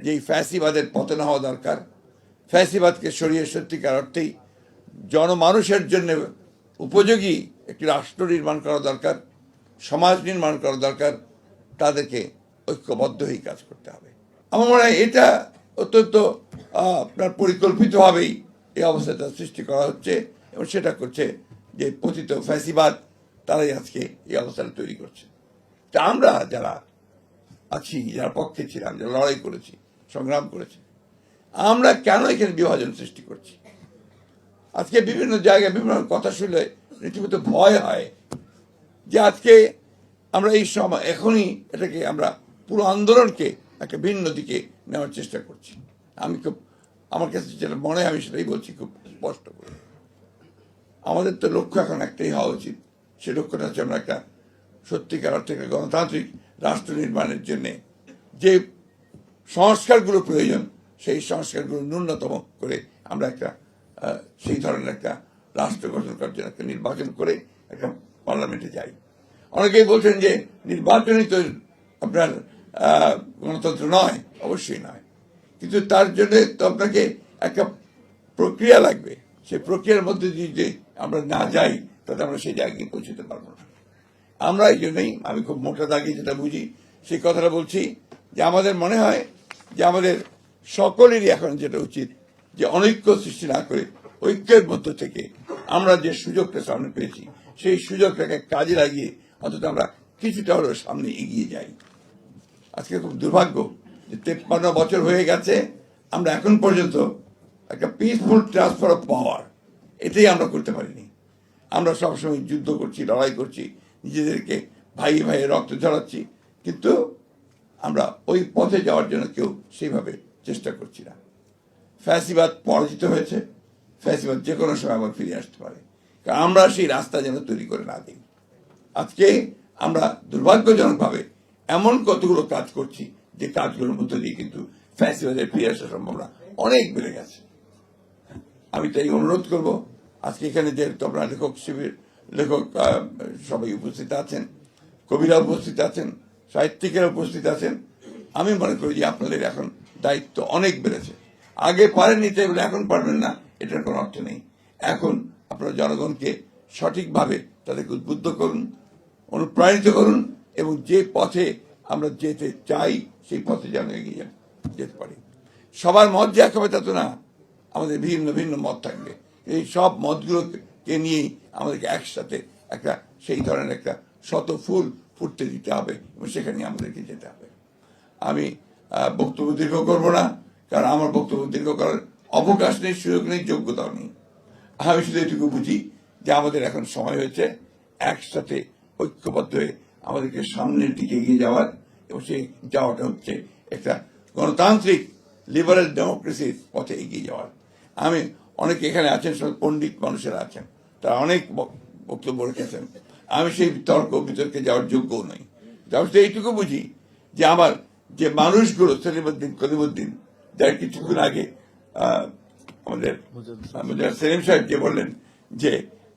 যে এই ফ্যাসিবাদের পতন হওয়া দরকার, ফ্যাসিবাদকে সরিয়ে সত্যিকার অর্থেই জনমানুষের জন্য উপযোগী একটি রাষ্ট্র নির্মাণ করা দরকার, সমাজ নির্মাণ করা দরকার, তাদেরকে ঐক্যবদ্ধ হয়ে কাজ করতে হবে। আমার মনে হয় এটা অত্যন্ত আপনার পরিকল্পিতভাবেই এই অবস্থাটা সৃষ্টি করা হচ্ছে এবং সেটা করছে যে পতিত ফ্যাসিবাদ তারাই আজকে এই অবস্থাটা তৈরি করছে। তা আমরা যারা আছি, যারা পক্ষে ছিলাম, যারা লড়াই করেছি সংগ্রাম করেছে। আমরা কেন এখানে বিভাজন সৃষ্টি করছি? আজকে বিভিন্ন জায়গায় বিভিন্ন কথা শুনলে রীতিমতো ভয় হয় যে আজকে আমরা এই সময় এখনই এটাকে আমরা পুরো আন্দোলনকে একটা ভিন্ন দিকে নেওয়ার চেষ্টা করছি। আমি খুব, আমার কাছে যেটা মনে হয়, আমি সেটাই বলছি খুব স্পষ্ট করে। আমাদের তো লক্ষ্য এখন একটাই হওয়া উচিত। সে লক্ষ্যটা হচ্ছে আমরা একটা সত্যিকার অর্থে গণতান্ত্রিক রাষ্ট্র নির্মাণের জন্যে যে সংস্কারগুলো প্রয়োজন, সেই সংস্কারগুলো ন্যূনতম করে আমরা একটা সেই ধরনের একটা রাষ্ট্র গঠন করার জন্য একটা নির্বাচন করে একটা পার্লামেন্টে যাই। অনেকেই বলছেন যে নির্বাচনই তো আপনার গণতন্ত্র নয়, অবশ্যই নয়। কিন্তু তার জন্য তো আপনাকে একটা প্রক্রিয়া লাগবে। সেই প্রক্রিয়ার মধ্যে দিয়ে যে আমরা না যাই, তাতে আমরা সেই জায়গায় পৌঁছতে পারব না। আমরা এই জন্যই, আমি খুব মোটা দাগে যেটা বুঝি, সেই কথাটা বলছি যে আমাদের মনে হয় যে আমাদের সকলেরই এখন যেটা উচিত যে অনৈক্য সৃষ্টি না করে ঐক্যের মধ্য থেকে আমরা যে সুযোগটা সামনে পেয়েছি, সেই সুযোগটাকে কাজে লাগিয়ে অন্তত আমরা কিছুটা হলেও সামনে এগিয়ে যাই। আজকে খুব দুর্ভাগ্য যে তেপ্পান্ন বছর হয়ে গেছে, আমরা এখন পর্যন্ত একটা পিসফুল ট্রান্সফার অফ পাওয়ার এটাই আমরা করতে পারিনি। আমরা সবসময় যুদ্ধ করছি, লড়াই করছি, নিজেদেরকে ভাই ভাইয়ে রক্ত ঝরাচ্ছি, কিন্তু আমরা ওই পথে যাওয়ার জন্য কেউ সেইভাবে চেষ্টা করছি না। ফ্যাসিবাদ পরাজিত হয়েছে। ফ্যাসিবাদ যে কোনো সময় আবার ফিরে আসতে পারে। কারণ আমরা সেই রাস্তা যেন তৈরি করে না দিই। আজকে আমরা দুর্ভাগ্যজনকভাবে এমন কতগুলো কাজ করছি যে কাজগুলোর মধ্যে দিয়ে কিন্তু ফ্যাসিবাদের ফিরে আসার সম্ভাবনা অনেক বেড়ে গেছে। আমি তাই অনুরোধ করব, আজকে এখানে যে আপনার লেখক শিবির, লেখক সবাই উপস্থিত আছেন, কবিরা উপস্থিত আছেন সাহিত্যিকেরা উপস্থিত আছেন। আমি মনে করি যে আপনাদের এখন দায়িত্ব অনেক বেড়েছে। আগে পারেননি, তাই বলে এখন পারবেন না, এটার কোনো অর্থ নেই। এখন আপনারা জনগণকে সঠিকভাবে তাদেরকে উদ্বুদ্ধ করুন, অনুপ্রাণিত করুন, এবং যে পথে আমরা যেতে চাই, সেই পথে যেন এগিয়ে যেতে পারি। সবার মত যে এক হবে তা তো না, আমাদের ভিন্ন ভিন্ন মত থাকবে। এই সব মতগুলোকে নিয়েই আমাদেরকে একসাথে একটা, সেই ধরনের একটা শত ফুল ফুটতে দিতে হবে এবং সেখানে আমাদেরকে যেতে হবে। আমি বক্তব্য দীর্ঘ করব না, কারণ আমার বক্তব্য দীর্ঘ করার অবকাশ নেই, সুযোগ নেই, যোগ্যতাও নেই। আমি শুধু এটুকু বুঝি যে আমাদের এখন সময় হয়েছে একসাথে ঐক্যবদ্ধ হয়ে আমাদেরকে সামনের দিকে এগিয়ে যাওয়ার এবং সেই যাওয়াটা হচ্ছে একটা গণতান্ত্রিক লিবারেল ডেমোক্রেসির পথে এগিয়ে যাওয়ার। আমি, অনেকে এখানে আছেন, সব পণ্ডিত মানুষেরা আছেন, তারা অনেক বক্তব্য রেখেছেন। আমি সেই তর্ক বিতর্কে যাওয়ার যোগ্যও নই। শুধু এইটুকু বুঝি যে আমার যে মানুষগুলো সেলিমুদ্দিন কলিমুদ্দিন যার কিছুক্ষণ আগে আমাদের আমাদের সেলিম সাহেব যে বললেন যে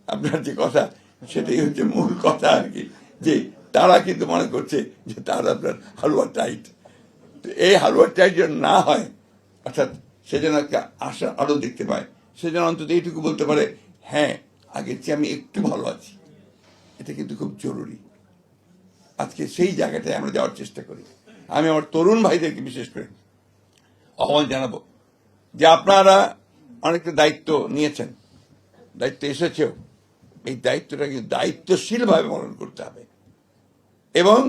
আপনার যে কথা, সেটাই হচ্ছে মূল কথা আর কি, যে তারা কিন্তু মনে করছে যে তার আপনার হালুয়া টাইট। এই হালুয়া টাইট যেন না হয়, অর্থাৎ সে যেন একটা আশা আরও দেখতে পায়, সে যেন অন্তত এইটুকু বলতে পারে হ্যাঁ আগের চেয়ে আমি একটু ভালো আছি। এটা কিন্তু খুব জরুরি। আজকে সেই জায়গাটায় আমরা যাওয়ার চেষ্টা করি। আমি আমার তরুণ ভাইদেরকে বিশেষ করে আহ্বান জানাব যে আপনারা অনেকটা দায়িত্ব নিয়েছেন, দায়িত্ব এসেছেও। এই দায়িত্বটা কিন্তু দায়িত্বশীলভাবে পালন করতে হবে এবং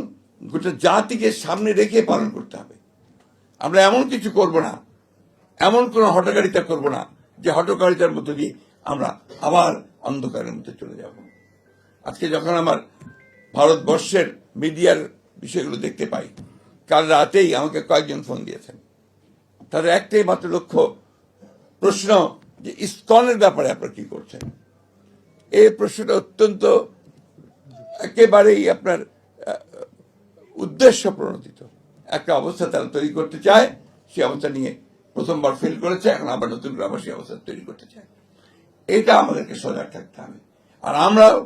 গোটা জাতিকে সামনে রেখে পালন করতে হবে। আমরা এমন কিছু করব না, এমন কোনো হটকারিতা করব না যে হটকারিতার মধ্যে দিয়ে আমরা আবার অন্ধকারের মধ্যে চলে যাব। আজকে যখন আমার ভারতবর্ষের মিডিয়ার বিষয়গুলো দেখতে পাই, কাল রাতেই আমাকে কয়েকজন ফোন দিয়েছেন। তাদের একটাই মাত্র লক্ষ্য, প্রশ্ন যে ইস্কনের ব্যাপারে আপনারা কি করছেন? এই প্রশ্নটা অত্যন্ত একেবারেই আপনার উদ্দেশ্য প্রণোদিত। একটা অবস্থা তারা তৈরি করতে চায় সেই অবস্থা নিয়ে প্রথমবার ফেল করেছে, এখন আবার নতুন সেই অবস্থা তৈরি করতে চায়। এটা আমাদেরকে সজাগ থাকতে হবে। আর আমরাও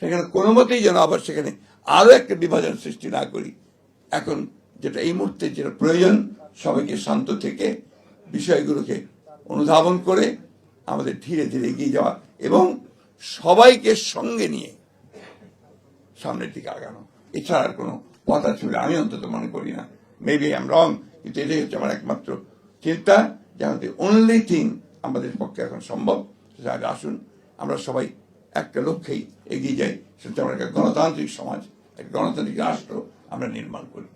সেখানে কোনো মতেই যেন আবার সেখানে আরও একটা বিভাজন সৃষ্টি না করি। এখন যেটা এই মুহূর্তে যেটা প্রয়োজন, সবাইকে শান্ত থেকে বিষয়গুলোকে অনুধাবন করে আমাদের ধীরে ধীরে এগিয়ে যাওয়া এবং সবাইকে সঙ্গে নিয়ে সামনের দিকে আগানো। এছাড়া আর কোনো কথা ছিল, আমি অন্তত মনে করি না। মেবি আম রং কিন্তু এটাই হচ্ছে আমার একমাত্র চিন্তা যে আমাদের অনলি থিং আমাদের পক্ষে এখন সম্ভব। আসুন, আমরা সবাই একটা লক্ষ্যেই এগিয়ে যাই, সেটা আমরা একটা গণতান্ত্রিক সমাজ, একটা গণতান্ত্রিক রাষ্ট্র আমরা নির্মাণ করি।